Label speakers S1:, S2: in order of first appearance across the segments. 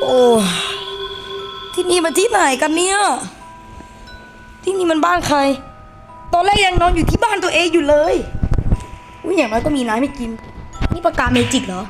S1: โอ้ที่นี่มันที่ไหนกันเนี่ย ที่นี่มันบ้านใคร ตอนแรกยังนอนอยู่ที่บ้านตัวเองอยู่เลยอุ้ยอย่างน้อยก็มีน้ำให้กิน นี่ปากกาเมจิกเหรอ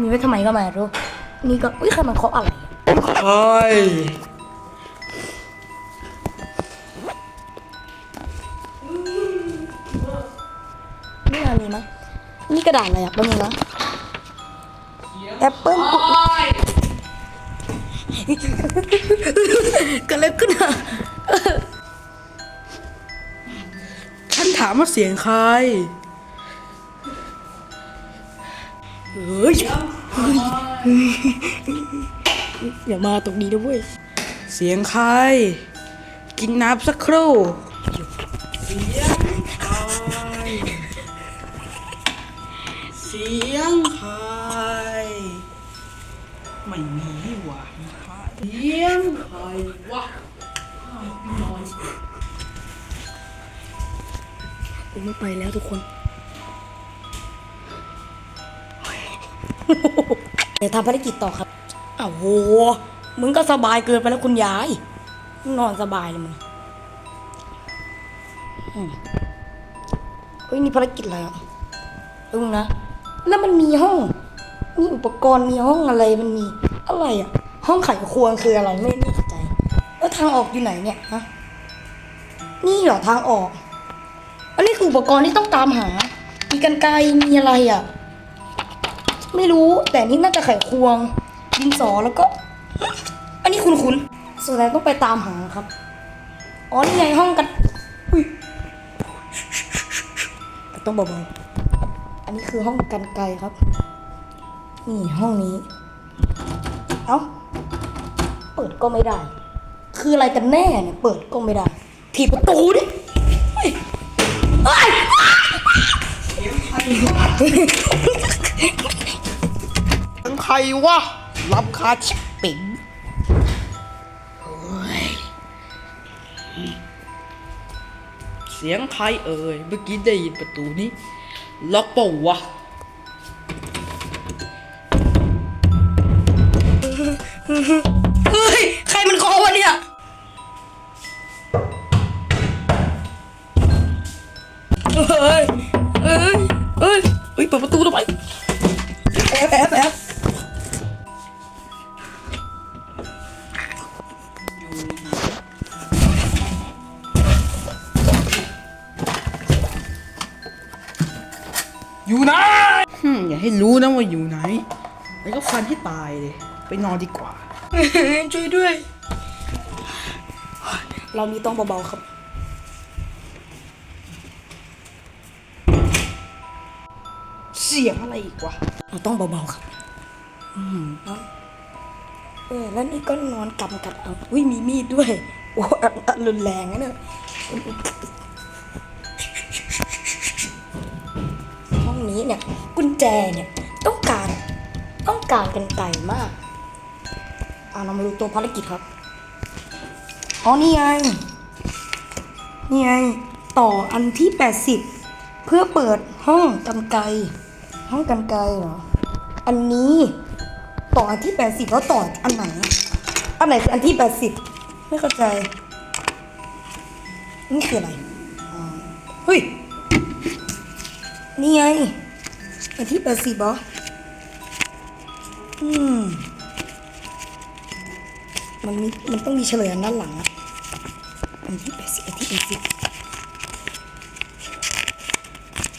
S1: มีไว้ทำไมก็ไม่รู้ นี่ก็อุ้ยใครมันเคาะอะไรอะ
S2: ใช่
S1: นี่นามีมั้ยนี่กระดาษอะไรอะแป๊บนึงนะแอปเปิ้ลปุ๊บ เกิดอะไรขึ้นอะ
S2: ฉันถามว่าเสียงใคร
S1: เฮ้ยอย่ามาตรงนี้นะเว้ย
S2: เสียงใคร กินน้ำสักครู่
S1: ผมไม่ไปแล้วทุกคนเดี๋ยวทำภารกิจต่อครับอ้าวโหมึงก็สบายเกินไปแล้วคุณยาย นอนสบายเลยมึงอืมเฮ้ยนี่ภารกิจอะไรอะลุงนะ แล้วมันมีห้อง มีอุปกรณ์ มีห้องอะไร มันมีอะไรอะ ห้องไขควงคืออะไร ไม่ไม่เข้าใจ แล้วทางออกอยู่ไหนเนี่ยฮะ นี่เหรอทางออก อันนี้คืออุปกรณ์ที่ต้องตามหา มีกันไกรมีอะไรอะ ไม่รู้แต่นี่น่าจะไขควง ดินสอแล้วก็ อันนี้คุณคุณส่วนแรกต้องไปตามหาครับ อ๋อนี่ไงห้องกันอุ้ยต้องเบาๆอันนี้คือห้องกันไกรครับ นี่ห้องนี้ เอ้า เปิดก็ไม่ได้ คืออะไรกันแน่เนี่ย เปิดก็ไม่ได้ถีบประตูดิ เสี
S2: ยงใครวะรับคาชิบปิงเสียงใครเอ่ย เมื่อกี้ได้ยินประตูนี้ ล็อกเปล่าวะ
S1: เฮ้ ปิดประตูทำไมแอบแอบแอบ
S2: อยู่ไหนฮึมอย่าให้รู้นะว่าอยู่ไหน แล้วก็ฟันให้ตายเลย ไปนอนดีกว่า
S1: ช่วยด้วย เรามีต้องเบาๆครับ
S2: สียงอะไรอีกวะ
S1: เราต้องเบาๆครับอืมเออแล้วนี่ก็นอนกำกัดเอาอุ้ยมีมีดด้วยโอ้อันอันรุนแรงนะเนี่ยห้องนี้เนี่ย กุญแจเนี่ย ต้องการต้องการกันไกลมากอ่าเรามาดูตัวภารกิจครับอ๋อนี่ไงนี่ไงต่ออันที่ 80 เพื่อเปิดห้องกันไกล ห้องกันไกลเหรอ อันนี้ต่ออันที่80แล้วต่ออันไหน อันไหนคืออันที่80ไม่เข้าใจ นี่คืออะไรเฮ้ย นี่ไง อันที่80เหรอ อืม มันมีมันต้องมีเฉลยอันด้านหลังอะอันที่80อันที่80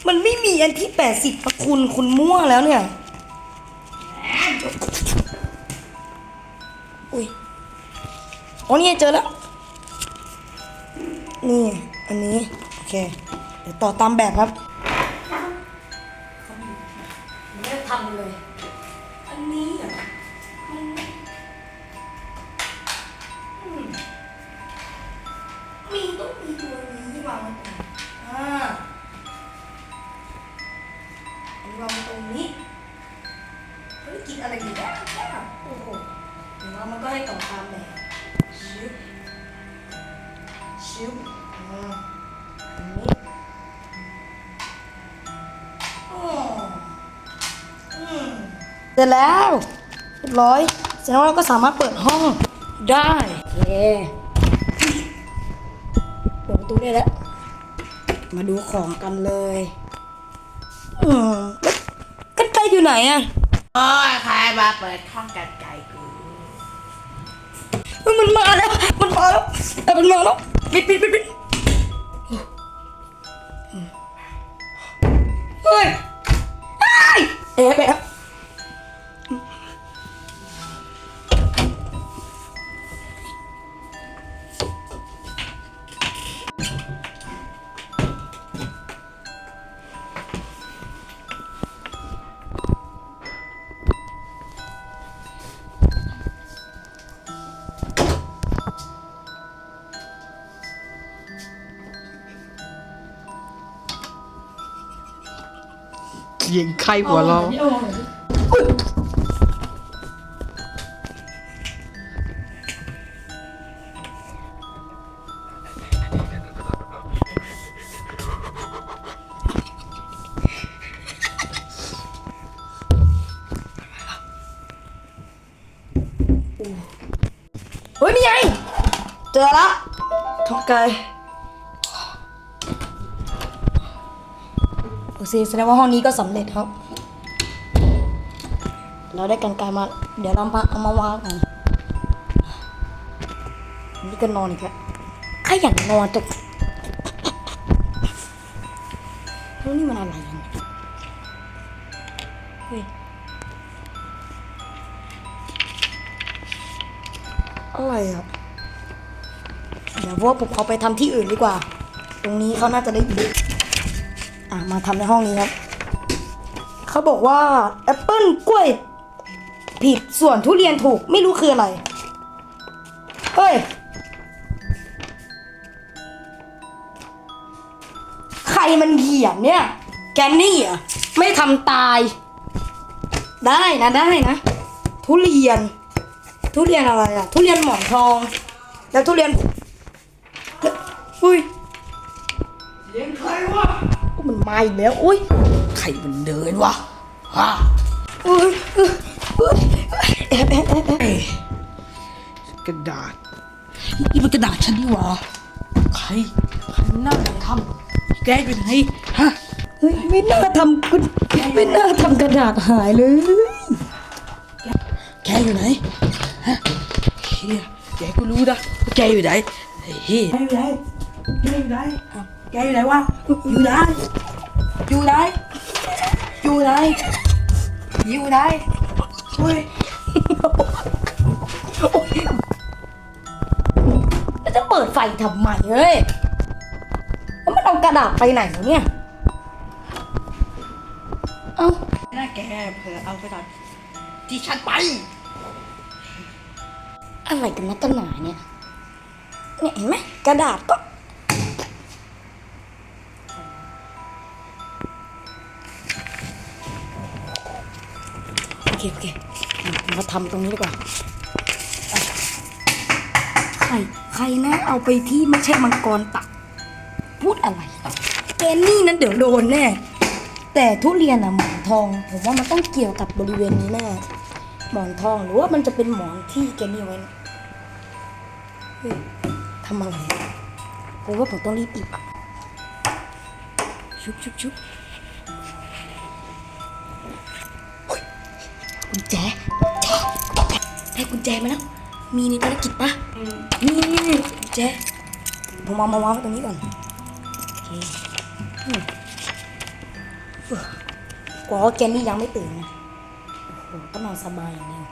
S1: มันไม่มีอันที่แปดสิบะคุณคุณมั่วแล้วเนี่ย อุ้ยอ๋อนี่เจอแล้ว นี่ อันนี้ โอเค เดี๋ยวต่อตามแบบครับเริ่ทำเลย เสร็จแล้วเรียบร้อยเสร็จแล้วเราก็สามารถเปิดห้องได้โอเคเปิดประตูได้แล้ว มาดูของกันเลยอืมแล้วกันไกลอยู่ไหนอะ
S2: โอ้ยใครมาเปิดห้องกันไกลกู
S1: เฮ้ยมันมาแล้วมันมาแล้วแต่มันมาแล้วปิดปิดปิดปิดเฮ้ยไอ้ายแอบ
S2: เสียงใครหัวเราะ
S1: เฮ้ยนี่ไง เจอละทองไก่ ลโอเคแสดงว่าห้องนี้ก็สำเร็จครับ เราได้กันไกลมา เดี๋ยวเรามาเอามาวางกันอันนี่ก็นอนอีกแล้วขยันนอนจังแล้วนี่มันอะไรเนี่ยเฮ้ยอะไรอะเดี๋ยวพวกผมเอาไปทำที่อื่นดีกว่า ตรงนี้เขาน่าจะได้ยินะมาทำในห้องนี้ครับ เขาบอกว่าแอปเปิ้ลกล้วย ผิดส่วนทุเรียนถูกไม่รู้คืออะไร เฮ้ย ใครมันเหยียบเนี่ย แกนนี่เหรอะไม่ทำตาย ได้นะได้นะ ทุเรียน ทุเรียนอะไรอะ ทุเรียนหมอนทอง แล้วทุเรียน อุ้ย
S2: เสียงใครวะ
S1: มันมาอีกแล้ว อุ้ย
S2: ใครมันเดินวะฮะ
S1: อุ้ยแอบแอบแอบแอบ
S2: กระดาษ นี่มันกระดาษฉันนี่หวะใครใครมันน่าจะทำแกอยู่ไหนฮะ
S1: เฮ้ยไม่น่าทำกุไม่น่าทำกระดาษหายเลย
S2: แกอยู่ไหนฮะเฮียแกก็รู้นะว่าแกอยู่ไหนเฮียแกอยู่ไหนแกอยู่ไหนแกอยู่ไหนวะอยู่ไหน อยู่ไหน อยู่ไหน อยู่ไหนเฮ้ย
S1: แล้วจะเปิดไฟทำไมเฮ้ย แล้วมันเอากระดาษไปไหนวะเนี่ย เอ้า
S2: น่าแกเผื่อเอากระดาษที่ฉันไป
S1: อะไรกันนักกันหนาเนี่ย เนี่ยเห็นไหมกระดาษก็ โอเคโอเคมาทำตรงนี้ดีกว่าใครใครนะ เอาไปที่ไม่ใช่มังกรตัก พูดอะไรแกนี่นั้นเดี๋ยวโดนแน่แต่ทุเรียนอะหมอนทอง ผมว่ามันต้องเกี่ยวกับบริเวณนี้แน่หมอนทองหรือว่ามันจะเป็นหมอนที่แกนี่ไว้นะทำอะไรผมว่าผมต้องรีบปิดชุบชุบชุบ ญแจแจได้กุญแจมาแล้ว มีในภารกิจปะนี่นี่นี่กุญแจผมเอามาวางไว้ตรงนี้ก่อนโอเคอืมเอ้อกลัวว่าแกนี่ยังไม่ตื่นนะโอ้โหก็นอนสบายอย่างเดียว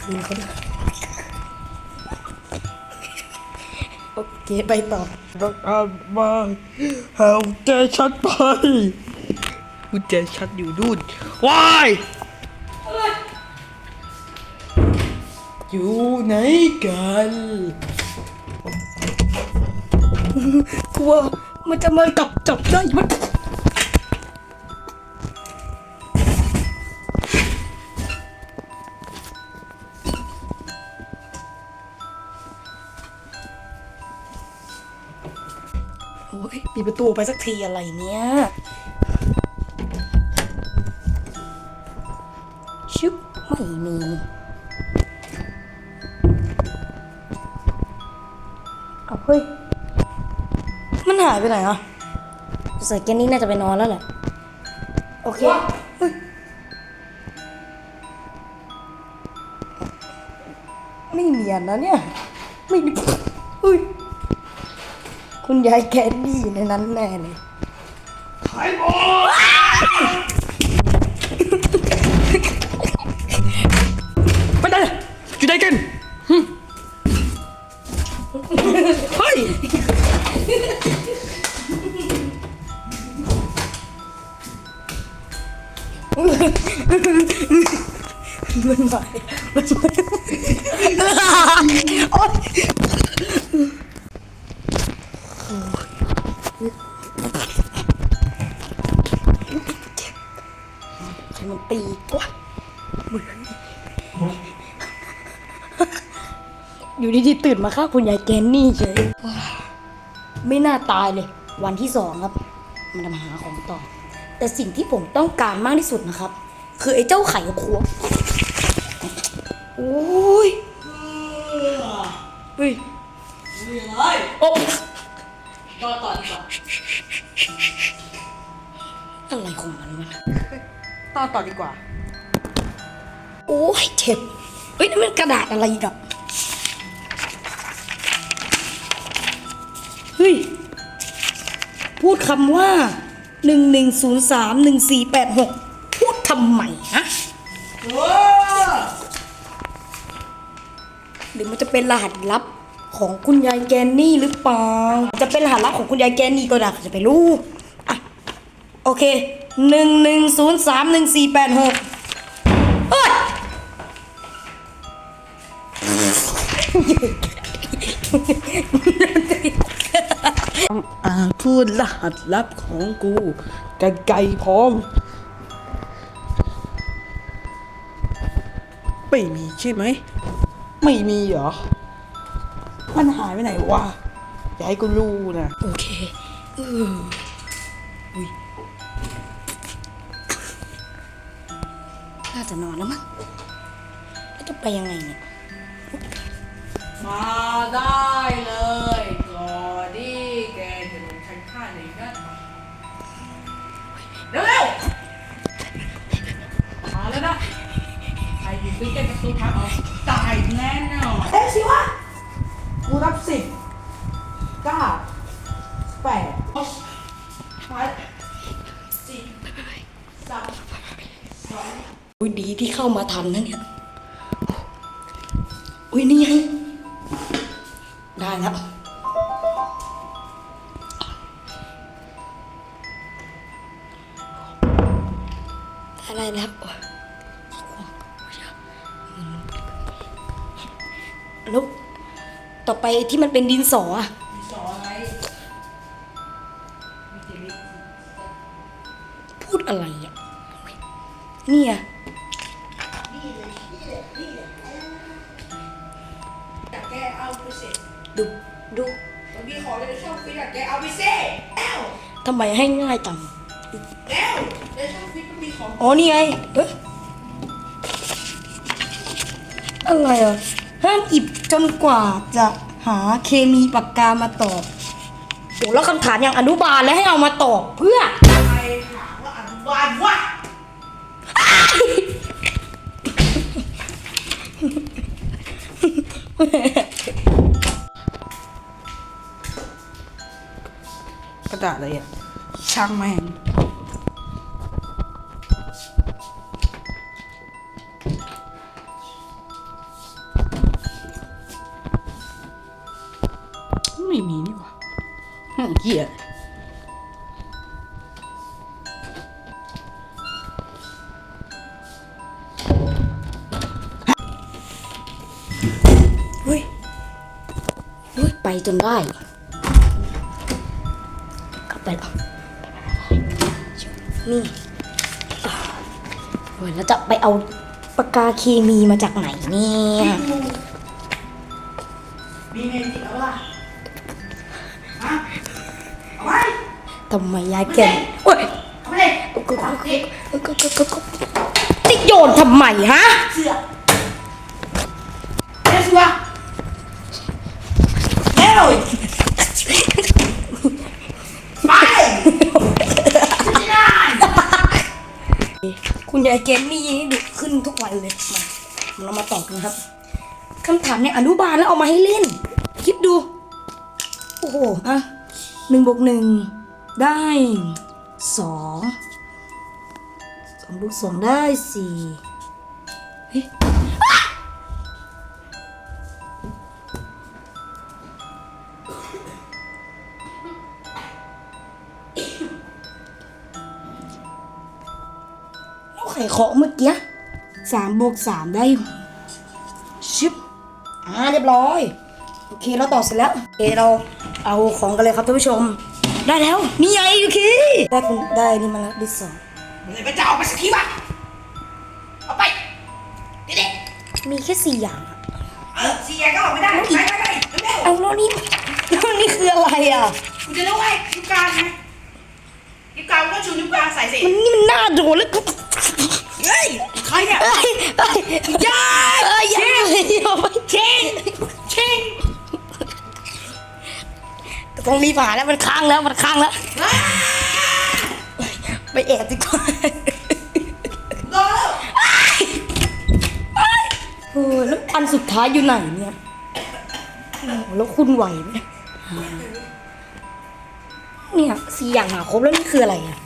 S1: คืนเขาด้วยโอเคไปต่อ
S2: ต้องการมาเอาใจฉันไปกุญแจฉันอยู่นู่นว้าย อยู่ไหนกัน
S1: กลัวมันจะมาจับจับได้มันโอ้ยปิดประตูไปสักทีอะไรเนี่ยชึบไม่มี ไปไหนอะใส่แกนี่น่าจะไปนอนแล้วแหละ โอเคเฮ้ยไม่เนียนนะเนี่ย ไม่ได้เฮ้ยคุณยายแกนดี้อยู่ในนั้นแน่เลย
S2: ไปไหนอยู่ไหนกันหึเฮ้ย
S1: มันไหวมันไหวโอ๊ยใครมันตีกวะมึงอยู่ดีๆตื่นมาฆ่าคุณยายแกนนี่เฉยไม่น่าตายเลย วันที่สองครับ มันจะมาหาของต่อ แต่สิ่งที่ผมต้องการมากที่สุดนะครับ คือไอ้เจ้าไข่ควงโอ้ยเฮ้ยโอ้
S2: ต่อต่อดีกว่า
S1: อะไรของมันวะ
S2: ต่อต่อดีกว่า
S1: โอ้ยเจ็บเฮ้ยนี่มันกระดาษอะไรอีกับเฮ้ย พูดคำว่า หนึ่งหนึ่งศูนย์สามหนึ่งสี่แปดหกพูดทำไมฮะหรือมันจะเป็นรหัสลับของคุณยายแกนนี่หรือเปล่า จะเป็นรหัสลับของคุณยายแกนนี่ก็ได้จะไปรู้อะโอเคหนึ่งหนึ่งศูนย์สามหนึ่งสี่แปดหกเอ้ย
S2: อ่า พูดรหัสลับของกูกันไกลพร้อม ไม่มีใช่ไหม ไม่มีเหรอ มันหายไปไหนวะ อย่าให้กูรู้นะ
S1: โอเคเอออุ้ยน่าจะนอนแล้วมั้งแล้วจะไปยังไงเนี่ย
S2: มาได้เลย ใครอยู่ด้วยกันประตูทางออตายแน่นอนเอ๊ะสิวะกูรับสิบเก้าแปดห้าสี่สามสอง
S1: อุ้ยดีที่เข้ามาทันนะเนี่ย อุ้ยนี่ไง ได้แล้ว ได้แล้ว แล้วต่อไปที่มันเป็นดินสออะ
S2: มีสองอะไรมีเจมิ
S1: พูดอะไรอะเนี่ย
S2: อยากแกเอาไปเสร็จ
S1: ดูดู
S2: มันมีของในช่องฟิตอะแกเอาไปเซ่แล้ว
S1: ทำไมให้ง่ายจัง
S2: แล้วในช่องฟิตมันมีของ
S1: อ๋อนี่ไงเอ๊ะอะไรอะ ห้ามอิบจนกว่าจะหาเคมีปากกามาตอบโหแล้วคำถามอย่างอนุบาลแล้วให้เอามาตอบเพื่อ
S2: ใครถามว่าอนุบาลวะกระดาษอะไรอะช่างแม่ง เหี้ย
S1: เฮ้ยเฮ้ย ไปจนได้ กลับไปแล้วนี่อะเฮ้ยแล้วจะไปเอาปากกาเคมีมาจากไหนเนี่ย
S2: มีเมจิกแล้วล่ะ
S1: ทำไมยายแก่โอ้ย
S2: เอาไปเลย
S1: ก็ก็ก็ก็ก็ก็ก็ติ๊กโยนทำไมฮะ
S2: เสือเร็วสิวะเร็วไป
S1: คุณยายเกมนี่ยิ่งดุขึ้นทุกวันเลย มาเรามาตอบกันครับคำถามในอนุบาลแล้วเอามาให้เล่น คิดดู โอ้โห อะหนึ่งบวกหนึ่ง ได้สองสองบวกสองได้สี่เฮ้ยล้วไข่เคาะเมื่อกี้สามบวกสามได้ชิบอ่าเรียบร้อย โอเคเราต่อเสร็จแล้วโอเคเราเอาของกันเลยครับท่านผู้ชม ได้แล้ว นี่ไงโอเคได้คุณได้นี่มาแล้วดิสอง
S2: เลยไปจะเอาไปสักทีวะเอาไปเด็ก
S1: มีแค่สี่อย่างอะ
S2: ๆเออเสียก็ออกไม่ได้ไปไปไปเร็ว
S1: เอาแล้วนี่แล้วนี่คืออะไรอะ
S2: ๆคุณจะรู้ไอ้นิ้วกลางไหมนิ้วกลางก็ชูนิ้วกลางใส่สิ
S1: มันนี่มันน่าโดนแล้ว
S2: เฮ้ยใครเนี่ย
S1: เอ้ยเอ้ย
S2: ยาย
S1: เอ้ยอย่าอย่าไป
S2: เชิงเชิง
S1: ต้องรีบหาแล้วมันค้างแล้วมันค้างแล้ว
S2: อ้า
S1: ไปแอบดีกว่า
S2: โดนแล้ว
S1: เออแล้วอันสุดท้ายอยู่ไหนเนี่ยโอ้โหแล้วคุณไหวไหมหาเนี่ยสี่อย่างหาครบแล้วนี่คืออะไรอะ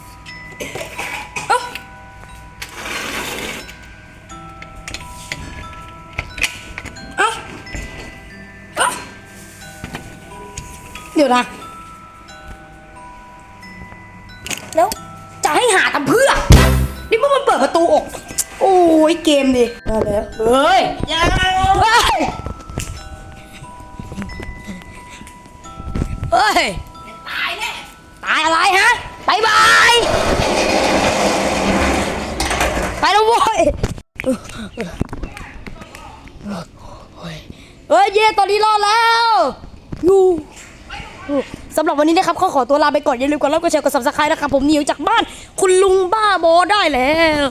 S1: ดี๋ยวนะ แล้วจะให้หาทำเพื่อ นี่มื่อมันเปิดประตูออก โอ้ยเกมดิมาแล้วเฮ้ย
S2: ยาย
S1: เฮ้ย เฮ้ย
S2: ตายแน่
S1: ตายอะไรฮะบายบาย ไปแล้วโว้ย เฮ้ยเย่ตอนนี้รอดแล้วยู สำหรับวันนี้นะครับขอขอตัวลาไปก่อน อย่าลืมกดไลค์กดแชร์กดซับสไครต์นะครับ ผมนิวจากบ้าน คุณลุงบ้าบอได้แล้ว